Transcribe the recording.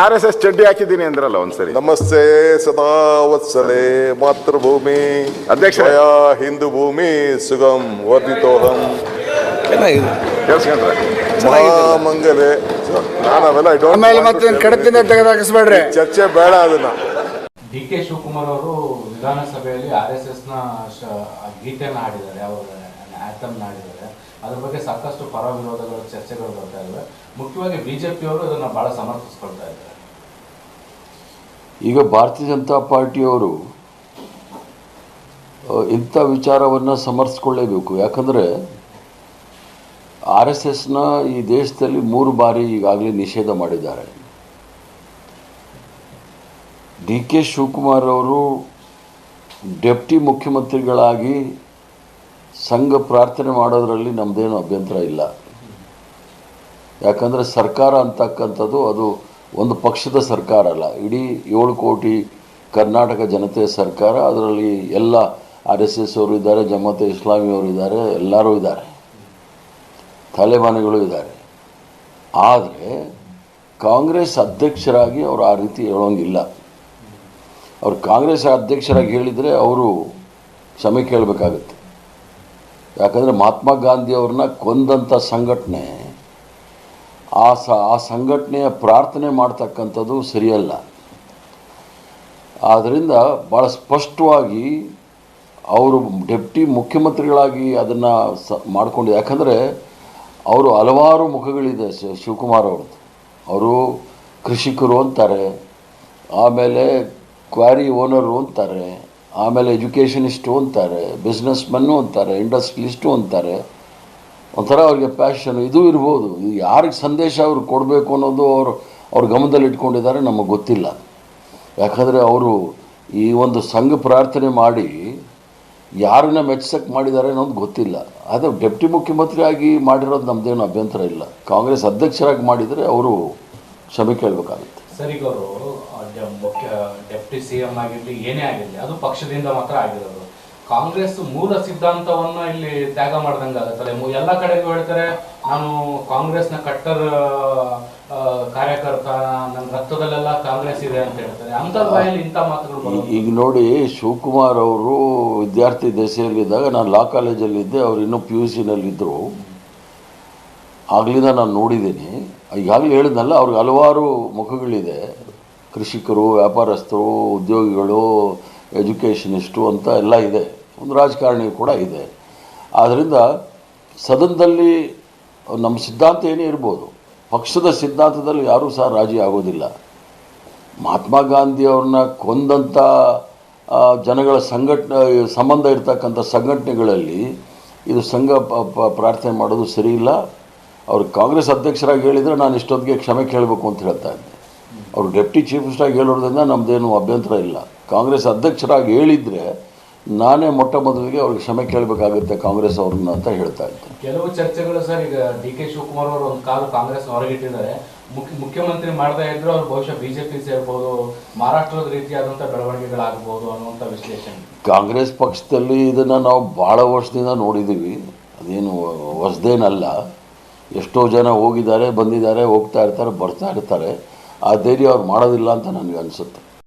R S S ಚಡ್ಡಿ ಹಾಕಿದ್ದೀನಿ ಅಂದ್ರಲ್ಲ ಒಂದ್ಸರಿ. ನಮಸ್ತೆ ಸದಾ ವತ್ಸಲೆ ಮಾತೃಭೂಮಿ. ಅಧ್ಯಕ್ಷ ಹಿಂದೂ ಭೂಮಿ ಸುಗಮ್ ವರ್ಧಿತೋಹಂ. ಕೇಳಿಸ್ಕೊಂಡ್ರೆ? ಮಹಾಮಂಗಲೆ. ನಾನು ಅವೆಲ್ಲ ಕಡತಿನ. ತೆಗೆದಾಕಿಸ್ಬೇಡ್ರಿ ಚರ್ಚೆ ಬೇಡ ಅದನ್ನ. ಡಿ ಕೆ ಶಿವಕುಮಾರ್ ಅವರು ವಿಧಾನಸಭೆಯಲ್ಲಿ ಆರ್ ಎಸ್ ಎಸ್ನ ಗೀತೆಯನ್ನು ಹಾಡಿದ್ದಾರೆ, ಅವರು ಆ್ಯಥಮ್ನ ಹಾಡಿದ್ದಾರೆ. ಅದ್ರ ಬಗ್ಗೆ ಸಾಕಷ್ಟು ಪರ ವಿರೋಧಗಳು ಚರ್ಚೆಗಳು ಬರ್ತಾ ಇದ್ದಾವೆ ಮುಖ್ಯವಾಗಿ ಬಿಜೆಪಿ ಅವರು ಅದನ್ನು ಬಹಳ ಸಮರ್ಥಿಸ್ಕೊಳ್ತಾ ಇದ್ದಾರೆ. ಈಗ ಭಾರತೀಯ ಜನತಾ ಪಾರ್ಟಿಯವರು ಇಂಥ ವಿಚಾರವನ್ನು ಸಮರ್ಥಿಸ್ಕೊಳ್ಳೇಬೇಕು. ಯಾಕಂದರೆ ಆರ್ ಎಸ್ ಎಸ್ನ ಈ ದೇಶದಲ್ಲಿ ಮೂರು ಬಾರಿ ಈಗಾಗಲೇ ನಿಷೇಧ ಮಾಡಿದ್ದಾರೆ. ಡಿ ಕೆ ಶಿವಕುಮಾರ್ ಅವರು ಡೆಪ್ಟಿ ಮುಖ್ಯಮಂತ್ರಿಗಳಾಗಿ ಸಂಘ ಪ್ರಾರ್ಥನೆ ಮಾಡೋದರಲ್ಲಿ ನಮ್ಮದೇನು ಅಭ್ಯಂತರ ಇಲ್ಲ. ಯಾಕಂದರೆ ಸರ್ಕಾರ ಅಂತಕ್ಕಂಥದ್ದು ಅದು ಒಂದು ಪಕ್ಷದ ಸರ್ಕಾರ ಅಲ್ಲ. ಇಡೀ ಏಳು ಕೋಟಿ ಕರ್ನಾಟಕ ಜನತೆಯ ಸರ್ಕಾರ, ಅದರಲ್ಲಿ ಎಲ್ಲ ಆರ್ ಎಸ್ ಎಸ್ ಅವರು ಇದ್ದಾರೆ ಜಮಾತೆ ಇಸ್ಲಾಮಿಯವರು ಇದ್ದಾರೆ, ಎಲ್ಲರೂ ಇದ್ದಾರೆ. ತಾಲಿಬಾನಿಗಳು ಇದ್ದಾರೆ. ಆದರೆ ಕಾಂಗ್ರೆಸ್ ಅಧ್ಯಕ್ಷರಾಗಿ ಅವರು ಆ ರೀತಿ ಹೇಳೋಂಗಿಲ್ಲ. ಅವ್ರು ಕಾಂಗ್ರೆಸ್ ಅಧ್ಯಕ್ಷರಾಗಿ ಹೇಳಿದರೆ ಅವರು ಕ್ಷಮೆ ಕೇಳಬೇಕಾಗುತ್ತೆ. ಯಾಕಂದರೆ ಮಹಾತ್ಮ ಗಾಂಧಿ ಅವ್ರನ್ನ ಕೊಂದಂಥ ಸಂಘಟನೆ, ಆ ಸ, ಆ ಸಂಘಟನೆಯ ಪ್ರಾರ್ಥನೆ ಮಾಡ್ತಕ್ಕಂಥದ್ದು ಸರಿಯಲ್ಲ. ಆದ್ದರಿಂದ ಭಾಳ ಸ್ಪಷ್ಟವಾಗಿ ಅವರು ಡೆಪ್ಟಿ ಮುಖ್ಯಮಂತ್ರಿಗಳಾಗಿ ಅದನ್ನು ಸ ಮಾಡಿಕೊಂಡು ಯಾಕಂದರೆ ಅವರು ಹಲವಾರು ಮುಖಗಳಿದೆ ಶಿವಕುಮಾರ್ ಅವ್ರದ್ದು. ಅವರು ಕೃಷಿಕರು ಅಂತಾರೆ. ಆಮೇಲೆ ಕ್ವಾರಿ ಓನರು ಅಂತಾರೆ, ಆಮೇಲೆ ಎಜುಕೇಷನಿಸ್ಟು ಅಂತಾರೆ ಬಿಸ್ನೆಸ್ ಮನ್ನು ಅಂತಾರೆ ಇಂಡಸ್ಟ್ರಿಲಿಸ್ಟು ಅಂತಾರೆ, ಒಂಥರ ಅವ್ರಿಗೆ ಪ್ಯಾಷನ್ ಇದು ಇರ್ಬೋದು. ಇದು ಯಾರಿಗೆ ಸಂದೇಶ ಅವ್ರು ಕೊಡಬೇಕು ಅನ್ನೋದು ಅವರು, ಅವ್ರ ಗಮನದಲ್ಲಿ ಇಟ್ಕೊಂಡಿದ್ದಾರೆ ನಮಗೆ ಗೊತ್ತಿಲ್ಲ. ಯಾಕಂದರೆ ಅವರು ಈ ಒಂದು ಸಂಘ ಪ್ರಾರ್ಥನೆ ಮಾಡಿ ಯಾರನ್ನ ಮೆಚ್ಚಕ್ಕೆ ಮಾಡಿದ್ದಾರೆ ಅನ್ನೋದು ಗೊತ್ತಿಲ್ಲ. ಆದರೆ ಡೆಪ್ಟಿ ಮುಖ್ಯಮಂತ್ರಿಯಾಗಿ ಮಾಡಿರೋದು ನಮ್ಮದೇನು ಅಭ್ಯಂತರ ಇಲ್ಲ. ಕಾಂಗ್ರೆಸ್ ಅಧ್ಯಕ್ಷರಾಗಿ ಮಾಡಿದರೆ ಅವರು ಕ್ಷಮೆ ಕೇಳಬೇಕಾಗುತ್ತೆ. ಸರ್ ಈಗ ಅವರು ಮುಖ್ಯ ಡೆಪ್ಟಿ ಸಿ ಎಂ ಆಗಿರಲಿ ಏನೇ ಆಗಿರಲಿ ಅದು ಪಕ್ಷದಿಂದ ಮಾತ್ರ ಆಗಿರೋದು. ಕಾಂಗ್ರೆಸ್ ಮೂಲ ಸಿದ್ಧಾಂತವನ್ನ ಇಲ್ಲಿ ತ್ಯಾಗ ಮಾಡ್ದಂಗೆ ಆಗುತ್ತಲ್ಲ ಎಲ್ಲ ಕಡೆಗೂ ಹೇಳ್ತಾರೆ ನಾನು ಕಾಂಗ್ರೆಸ್ನ ಕಟ್ಟರ್ ಕಾರ್ಯಕರ್ತ ನನ್ನ ರಕ್ತದಲ್ಲೆಲ್ಲ ಕಾಂಗ್ರೆಸ್ ಇದೆ ಅಂತ ಹೇಳ್ತಾರೆ. ಅಂತ ಬಾಯಲ್ಲಿ ಇಂಥ ಮಾತುಗಳು ಈಗ ನೋಡಿ ಶಿವಕುಮಾರ್ ಅವರು ವಿದ್ಯಾರ್ಥಿ ದಶೆಯಲ್ಲಿದ್ದಾಗ ನಾನು ಲಾ ಕಾಲೇಜಲ್ಲಿದ್ದೆ ಅವ್ರು ಇನ್ನೂ ಪಿ ಯು ಸಿನಲ್ಲಿದ್ದರು ಆಗಲಿಂದ ನಾನು ನೋಡಿದ್ದೀನಿ. ಈಗಾಗಲೇ ಹೇಳಿದ್ನಲ್ಲ, ಅವ್ರಿಗೆ ಹಲವಾರು ಮುಖಗಳಿದೆ. ಕೃಷಿಕರು, ವ್ಯಾಪಾರಸ್ಥರು, ಉದ್ಯೋಗಿಗಳು, ಎಜುಕೇಷನಿಸ್ಟು ಅಂತ ಎಲ್ಲ ಇದೆ. ಒಂದು ರಾಜಕಾರಣಿ ಕೂಡ ಇದೆ. ಆದ್ದರಿಂದ ಸದನದಲ್ಲಿ ನಮ್ಮ ಸಿದ್ಧಾಂತ ಏನೇ ಇರ್ಬೋದು, ಪಕ್ಷದ ಸಿದ್ಧಾಂತದಲ್ಲಿ ಯಾರೂ ಸಹ ರಾಜಿ ಆಗೋದಿಲ್ಲ. ಮಹಾತ್ಮ ಗಾಂಧಿ ಅವ್ರನ್ನ ಕೊಂದಂಥ ಜನಗಳ ಸಂಘಟನೆ, ಸಂಬಂಧ ಇರತಕ್ಕಂಥ ಸಂಘಟನೆಗಳಲ್ಲಿ ಇದು ಸಂಘ ಪ್ರಾರ್ಥನೆ ಮಾಡೋದು ಸರಿ ಇಲ್ಲ. ಅವರು ಕಾಂಗ್ರೆಸ್ ಅಧ್ಯಕ್ಷರಾಗಿ ಹೇಳಿದರೆ ನಾನು ಇಷ್ಟೊತ್ತಿಗೆ ಕ್ಷಮೆ ಕೇಳಬೇಕು ಅಂತ ಹೇಳ್ತಾ ಇದ್ದೆ. ಅವರು ಡೆಪ್ಟಿ ಚೀಫ್ ಮಿನಿಸ್ಟರಾಗಿ ಹೇಳೋದ್ರಿಂದ ನಮ್ಮದೇನು ಅಭ್ಯಂತರ ಇಲ್ಲ. ಕಾಂಗ್ರೆಸ್ ಅಧ್ಯಕ್ಷರಾಗಿ ಹೇಳಿದರೆ ನಾನೇ ಮೊಟ್ಟ ಮೊದಲಿಗೆ ಅವ್ರಿಗೆ ಕ್ಷಮೆ ಕೇಳಬೇಕಾಗುತ್ತೆ ಕಾಂಗ್ರೆಸ್ ಅವ್ರನ್ನ ಅಂತ ಹೇಳ್ತಾ ಇದ್ದೆ. ಕೆಲವು ಚರ್ಚೆಗಳು ಸರ್ ಈಗ ಡಿ ಕೆ ಶಿವಕುಮಾರ್ ಅವರು ಒಂದು ಕಾಲು ಕಾಂಗ್ರೆಸ್ ಹೊರಗಿಟ್ಟಿದ್ದಾರೆ. ಮುಖ್ಯ ಮುಖ್ಯಮಂತ್ರಿ ಮಾಡದೇ ಇದ್ರು ಅವ್ರು ಬಹುಶಃ ಬಿಜೆಪಿ ಸೇರ್ಬೋದು ಮಹಾರಾಷ್ಟ್ರದ ರೀತಿಯಾದಂಥ ಬೆಳವಣಿಗೆಗಳಾಗಬಹುದು ಅನ್ನುವಂಥ ವಿಶ್ಲೇಷಣೆ. ಕಾಂಗ್ರೆಸ್ ಪಕ್ಷದಲ್ಲಿ ಇದನ್ನು ನಾವು ಭಾಳ ವರ್ಷದಿಂದ ನೋಡಿದ್ದೀವಿ ಅದೇನು ಹೊಸದೇನಲ್ಲ. ಎಷ್ಟೋ ಜನ ಹೋಗಿದ್ದಾರೆ, ಬಂದಿದ್ದಾರೆ, ಹೋಗ್ತಾ ಇರ್ತಾರೆ, ಬರ್ತಾ ಇರ್ತಾರೆ. ಆ ಧೈರ್ಯ ಅವ್ರು ಮಾಡೋದಿಲ್ಲ ಅಂತ ನನಗೆ ಅನಿಸುತ್ತೆ.